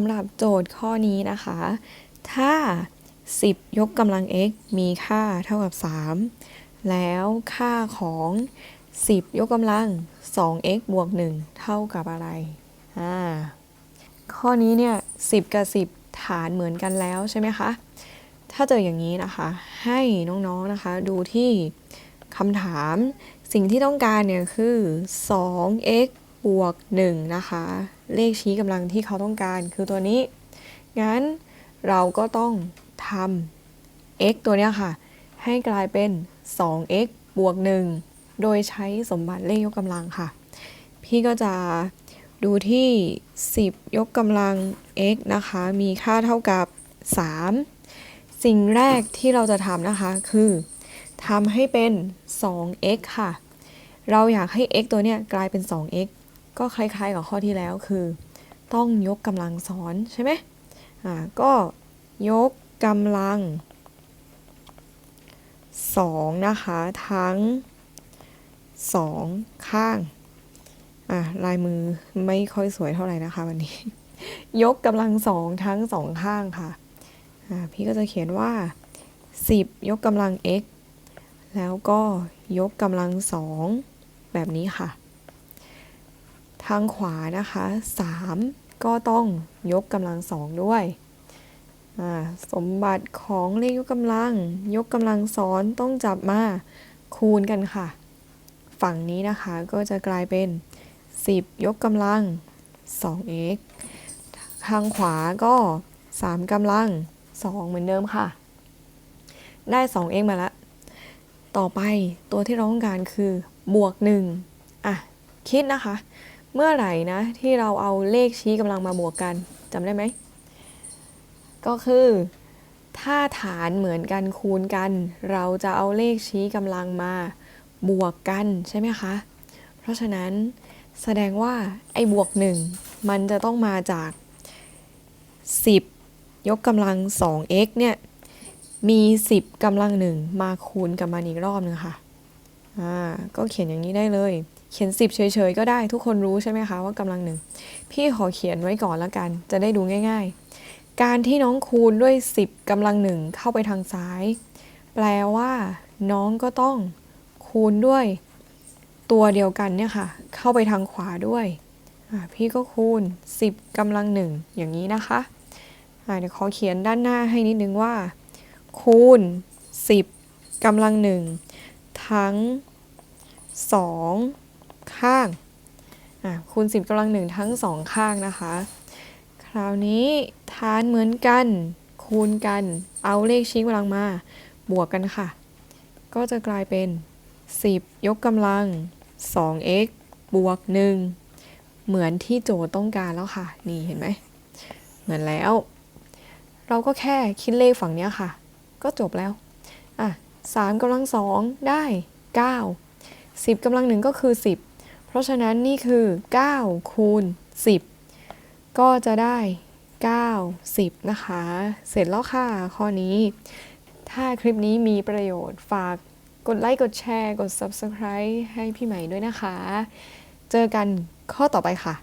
ำหรับโจทย์ข้อนี้นะคะ ถ้า 10 ยกกำลัง x มีค่าเท่ากับ 3 แล้วค่าของ 10 ยกกำลัง 2x บวก 1 เท่ากับอะไร อ่า ข้อนี้เนี่ย 10 กับ 10 ฐานเหมือนกันแล้วใช่ไหมคะ ถ้าเจออย่างนี้นะคะ ให้น้องๆนะคะดูที่คำถามสิ่งที่ต้องการเนี่ยคือ 2x บวก 1 นะคะ เลขชี้กำลังที่เขาต้องการคือตัวนี้ งั้นเราก็ต้องทำ x ตัวเนี้ยค่ะ ให้กลายเป็น 2x บวก 1 โดยใช้สมบัติเลขยกกำลังค่ะ พี่ก็จะดูที่ 10 ยกกำลัง x นะคะ มีค่าเท่ากับ 3 สิ่งแรกที่เราจะทำนะคะคือทำให้เป็น 2x ค่ะ เราอยากให้ x ตัวเนี้ยกลายเป็น 2x ก็คล้ายๆกับข้อที่แล้วคือ ต้องยกกำลังซ้อนใช่ไหมอ่าก็ยกกำลัง2นะคะ ทั้ง2ข้างอะลายมือไม่ค่อยสวยเท่าไหร่นะคะวันนี้ ยกกำลังสองทั้งสองข้างค่ะอ่าพี่ก็จะเขียนว่า 10 ยกกำลัง x แล้วก็ยกกำลังสองแบบนี้ค่ะ ทางขวานะคะ 3 ก็ต้องยกกำลังสองด้วย สมบัติของเลขยกกำลัง ยกกำลังซ้อนต้องจับมาคูณกันค่ะ ฝั่งนี้นะคะก็จะกลายเป็น 10 ยกกำลัง 2x ทางขวาก็ 3กำลัง 2 เหมือนเดิมค่ะ ได้ 2x มาล้วต่อไปตัวที่เราต้องการคือบวก 1 อะ คิดนะคะ เมื่อไหร่นะที่เราเอาเลขชี้กำลังมาบวกกันจำได้ไหม ก็คือ ถ้าฐานเหมือนกันคูณกัน เราจะเอาเลขชี้กำลังมาบวกกันใช่ไหมคะ เพราะฉะนั้นแสดงว่าไอ้บวก1มันจะต้องมาจาก 10 ยกกำลัง 2x เนี่ยมี 10กำลังหนึ่งมาคูณกับมันอีกรอบนึงค่ะ อ่า ก็เขียนอย่างนี้ได้เลย เขียน 10 เฉยๆ ก็ได้ทุกคนรู้ใช่ไหมคะว่ากำลังหนึ่ง พี่ขอเขียนไว้ก่อนแล้วกัน จะได้ดูง่ายๆ การที่น้องคูณด้วย 10กำลังหนึ่งเข้าไปทางซ้าย แปลว่า น้องก็ต้องคูณด้วย ตัวเดียวกันเนี่ยค่ะ เข้าไปทางขวาด้วยพี่ก็คูณ 10กำลังหนึ่งอย่างนี้นะคะเดี๋ยวขอเขียนด้านหน้าให้นิดนึงว่า คูณ 10กำลังหนึ่งทั้ง 2 ข้างคูณ 10กำลังหนึ่งทั้ง 2 ข้างนะคะ คราวนี้ฐานเหมือนกัน คูณกัน เอาเลขชี้กำลังมา บวกกันค่ะ ก็จะกลายเป็น 10 ยกกำลัง 2x บวก 1 เหมือนที่โจทย์ต้องการแล้วค่ะ นี่เห็นไหม เหมือนแล้ว เราก็แค่คิดเลขฝั่งนี้ค่ะ ก็จบแล้ว อะ3กำลังสองได้ 9 10กำลังหนึ่งก็คือ 10 ราะฉะนั้นนี่คือ9คูณ10 ก็จะได้9 10นะคะ เสร็จแล้วค่ะข้อนี้ ถ้าคลิปนี้มีประโยชน์ฝากกดไลค์ กดแชร์ กด Subscribe ให้พี่ใหม่ด้วยนะคะ เจอกันข้อต่อไปค่ะ